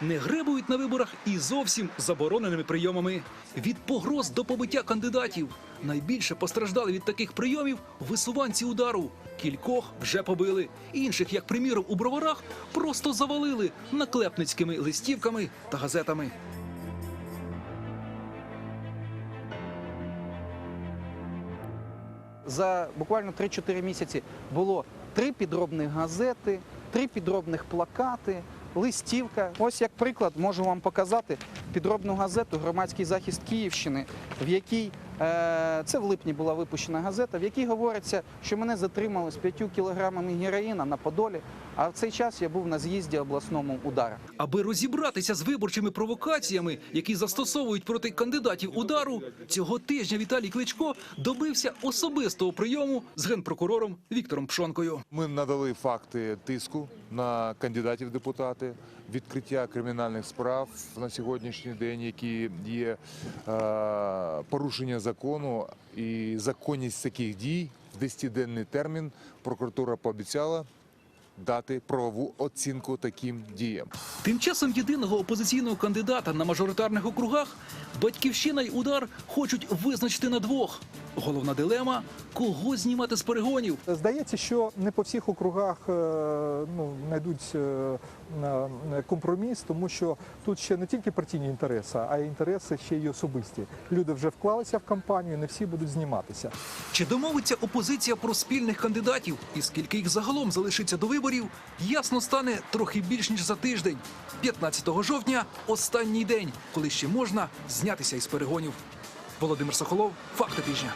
не гребують на виборах і зовсім забороненими прийомами. Від погроз до побиття кандидатів. Найбільше постраждали від таких прийомів висуванці удару. Кількох вже побили. Інших, як приміром у броварах, просто завалили наклепницькими листівками та газетами. За буквально 3-4 місяці було три підробних газети, три підробних плакати, листівка. Ось як приклад можу вам показати підробну газету Громадський захист Київщини, в якій це в липні була випущена газета, в якій говориться, що мене затримали з 5 кілограмами героїна на Подолі. А в цей час я був на з'їзді обласному удара. Аби розібратися з виборчими провокаціями, які застосовують проти кандидатів удару, цього тижня Віталій Кличко добився особистого прийому з генпрокурором Віктором Пшонкою. Ми надали факти тиску на кандидатів депутати, відкриття кримінальних справ на сьогоднішній день, які є е, порушення закону і законність таких дій в 10-денний термін. Прокуратура пообіцяла дати правову оцінку таким діям. Тим часом єдиного опозиційного кандидата на мажоритарних округах батьківщина й удар хочуть визначити на двох. Головна дилема кого знімати з перегонів. Здається, що не по всіх округах е, ну, знайдуть е, на компроміс, тому що тут ще не тільки партійні інтереси, а й інтереси ще й особисті. Люди вже вклалися в кампанію, не всі будуть зніматися. Чи домовиться опозиція про спільних кандидатів? І скільки їх загалом залишиться до виборів, ясно стане трохи більш ніж за тиждень. 15 жовтня останній день, коли ще можна знятися із перегонів. Володимир Соколов, факти тижня.